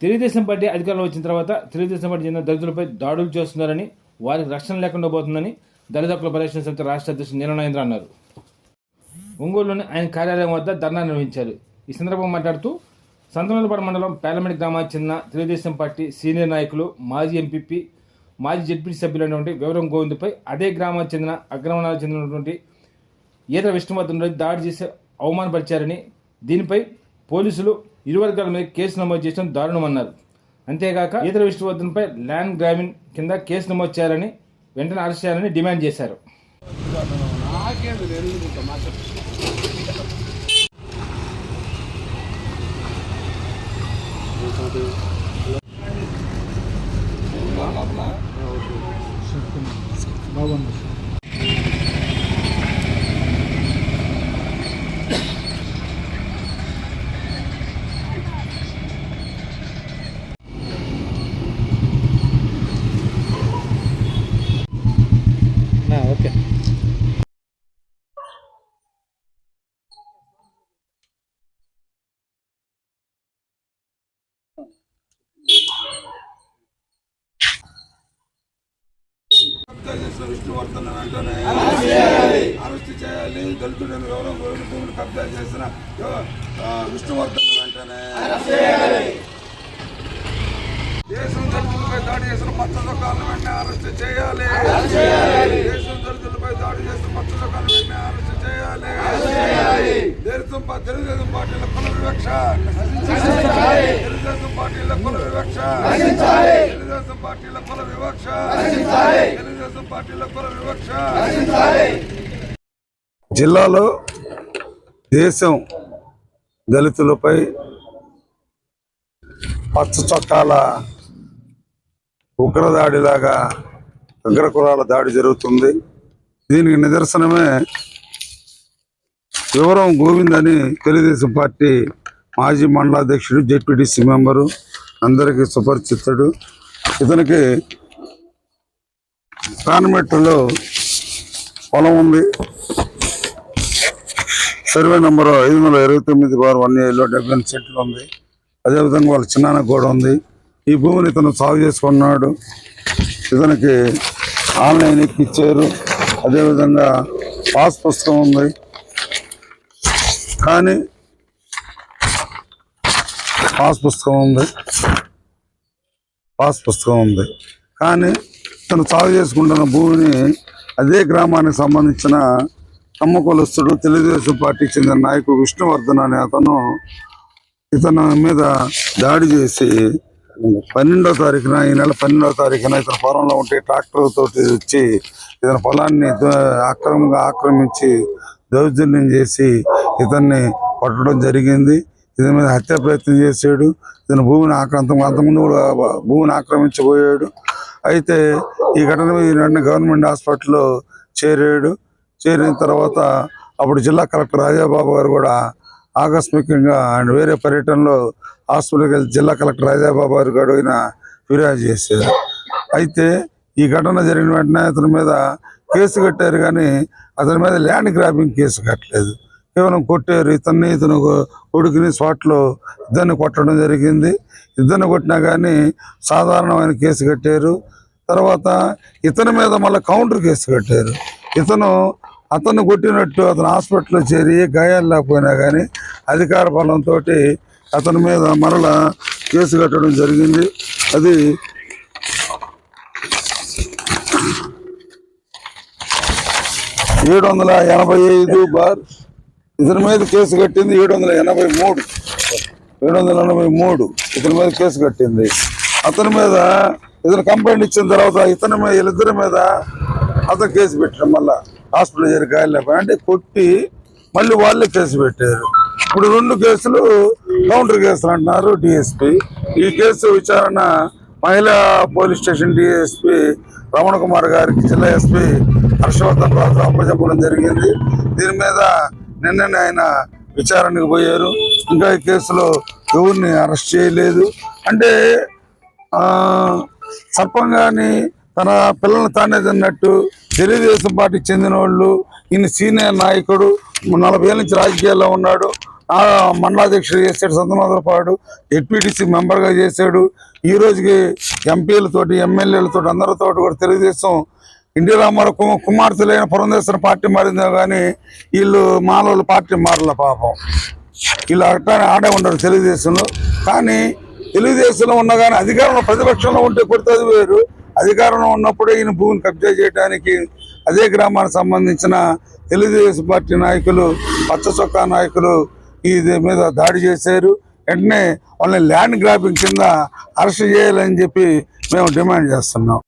Telugu Desam party అధికారంలో వచ్చిన తర్వాత తెలుగుదేశం పార్టీ చెందిన దళితులపై దాడులు చేస్తున్నారని వారికి రక్షణ లేకుండా పోతుందని దళిత హక్కుల పరిరక్షణ సంస్థ రాష్ట్ర అధ్యక్షుడు నీలనాయేంద్ర అన్నారు. ఒంగోలులోని ఆయన కార్యాలయం వద్ద ధర్నా నిర్వహించారు. ఈ సందర్భంగా మాట్లాడుతూ సంతనూరుపాడు మండలం పార్లమెంట్ గ్రామానికి చెందిన తెలుగుదేశం పార్టీ సీనియర్ నాయకులు మాజీ ఎంపీపీ మాజీ జడ్పీ సభ్యులైనటువంటి వివరం గోవింద్పై అదే గ్రామానికి చెందిన అగ్రమణాలకు చెందినటువంటి ఈత విష్ణువర్ధన్ రెడ్డి దాడి చేసి అవమానపరిచారని దీనిపై పోలీసులు ఇరు వర్గాల మీద కేసు నమోదు చేయడం దారుణమన్నారు అంతేగాక ఈతర విష్ణువర్ధన్పై ల్యాండ్ గ్రామీణ్ కింద కేసు నమోదు చేయాలని వెంటనే అరెస్ట్ చేయాలని డిమాండ్ చేశారు. బాగుంది. ఓకే. కబ్జా చేసిన విష్ణువర్ధన్ వెంటనే అరెస్ట్ చేయాలి. దళితుడైన గౌరవం గౌరవ భూమిని కబ్జా చేసిన ఆ, విష్ణువర్ధన్ వెంటనే. దేశం దాడి చేసిన పచ్చ చొక్కాలను వెంటనే అరెస్ట్ చేయాలి. దేశం దళితులపై దాడి చేసిన పచ్చ చొక్కాలను వెంటనే అరెస్ట్ చేయాలి. దేశం పా- తెలుగుదేశం పార్టీల కుల వివక్ష తెలుగుదేశం పార్టీల కుల వివక్ష తెలుగుదేశం పార్టీల కుల వివక్ష తెలుగుదేశం పార్టీల కుల వివక్ష జిల్లాలో దేశం దళితులపై పచ్చ చొక్కాల ఉగ్రదాడిలాగా ఉగ్రకులాల దాడి జరుగుతుంది. దీనికి నిదర్శనమే వివరం గోవింద్ అని తెలుగుదేశం పార్టీ మాజీ మండలాధ్యక్షుడు జెడ్పీటీసీ మెంబరు అందరికీ సుపరిచితుడు. ఇతనికి కాన్మెట్లో పొలం ఉంది. సర్వే నెంబరు ఐదు వందల ఇరవై తొమ్మిది బార్ వన్ ఏలో డెబ్బై సెంట్లు ఉంది. అదేవిధంగా వాళ్ళ చిన్నాన్న కూడా ఉంది. ఈ భూమిని ఇతను సాగు చేసుకున్నాడు. ఇతనికి ఆన్లైన్ ఎక్కిచ్చారు. అదేవిధంగా పాస్ పుస్తకం ఉంది. కానీ పాస్ పుస్తకం ఉంది. పాస్ పుస్తకం ఉంది. కానీ ఇతను సాగు చేసుకుంటున్న భూమిని అదే గ్రామానికి సంబంధించిన కమ్మకొలస్తుడు తెలుగుదేశం పార్టీకి చెందిన నాయకుడు విష్ణువర్ధన్ అనే అతను ఇతను మీద దాడి చేసి పన్నెండో తారీఖున ఈ నెల పన్నెండో తారీఖున ఇతను పొలంలో ఉంటే ట్రాక్టర్ తోటి వచ్చి ఇతని పొలాన్ని అక్రమంగా ఆక్రమించి దౌర్జన్యం చేసి ఇతన్ని పట్టడం జరిగింది. ఇతని మీద హత్య ప్రయత్నం చేశాడు. ఇతని భూమిని ఆక్రాంతం అంతకుముందు కూడా భూమిని ఆక్రమించబోయాడు. అయితే ఈ ఘటన మీద ఈ వెంటనే గవర్నమెంట్ హాస్పిటల్లో చేరాడు. చేరిన తర్వాత అప్పుడు జిల్లా కలెక్టర్ రాజాబాబు గారు కూడా ఆకస్మికంగా ఆయన వేరే పర్యటనలో హాస్పిటల్కి వెళ్ళి జిల్లా కలెక్టర్ రాజాబాబు గారు కూడా ఫిర్యాదు చేశారు. అయితే ఈ ఘటన జరిగిన వెంటనే అతని మీద కేసు కట్టారు కానీ అతని మీద ల్యాండ్ గ్రాబింగ్ కేసు కట్టలేదు. కేవలం కొట్టారు. ఇతన్ని ఇతను కొడుకుని స్పాట్లో ఇద్దరిని కొట్టడం జరిగింది. ఇద్దరిని కొట్టినా కానీ సాధారణమైన కేసు కట్టారు. తర్వాత ఇతని మీద మళ్ళీ కౌంటర్ కేసు కట్టారు. ఇతను అతను కొట్టినట్టు అతను హాస్పిటల్లో చేరి గాయాలు లేకపోయినా కానీ అధికార బలంతో అతని మీద మరలా కేసు కట్టడం జరిగింది. అది ఏడు వందల ఎనభై ఐదు బార్ ఇతని మీద కేసు కట్టింది ఏడు వందల ఎనభై మూడు. ఏడు వందల ఎనభై మూడు ఇతని మీద కేసు కట్టింది. అతని మీద ఇతను కంప్లైంట్ ఇచ్చిన తర్వాత ఇతని మీద వీళ్ళిద్దరి మీద అతను కేసు పెట్టడం మళ్ళీ హాస్పిటల్ చేరి గాయాలు అంటే కొట్టి మళ్ళీ వాళ్ళే కేసు పెట్టారు. ఇప్పుడు రెండు కేసులు కౌంటర్ కేసులు అంటున్నారు డిఎస్పి ఈ కేసు విచారణ మహిళా police station DSP Ramana Kumar గారికి జిల్లా ఎస్పీ హర్షవర్ధన్ రాజు అప్పచెప్పడం జరిగింది. దీని మీద నిన్ననే ఆయన విచారణకు పోయారు. ఇంకా ఈ కేసులో ఎవరిని అరెస్ట్ చేయలేదు. అంటే సర్పం కానీ తన పిల్లల్ని తానే తిన్నట్టు తెలుగుదేశం పార్టీకి చెందిన వాళ్ళు ఈయన సీనియర్ నాయకుడు నలభై ఏళ్ళ నుంచి రాజకీయాల్లో ఉన్నాడు. మండలాధ్యక్షుడు చేశాడు సంతనోదరపాడు ఎడ్పీటీసీ మెంబర్గా చేశాడు. ఈ రోజుకి ఎంపీలతోటి ఎమ్మెల్యేలతో అందరితో కూడా తెలుగుదేశం ఇండి రామారావు కుమ కుమార్తెలైన పురంధేశ్వర పార్టీ మారిందో కానీ వీళ్ళు మాలోళ్ళు పార్టీ మారల పాపం. వీళ్ళు అట్లానే ఆడే ఉండరు తెలుగుదేశంలో. కానీ తెలుగుదేశంలో ఉన్న కానీ అధికారంలో ప్రతిపక్షంలో ఉంటే కొడుతుంది వేరు. అధికారంలో ఉన్నప్పుడే ఈయన భూమిని కబ్జా చేయడానికి అదే గ్రామానికి సంబంధించిన తెలుగుదేశం పార్టీ నాయకులు పచ్చ చొక్కా నాయకులు ఈ మీద దాడి చేశారు. వెంటనే వాళ్ళని ల్యాండ్ గ్రాపింగ్ కింద అరెస్ట్ చేయాలని చెప్పి మేము డిమాండ్ చేస్తున్నాం.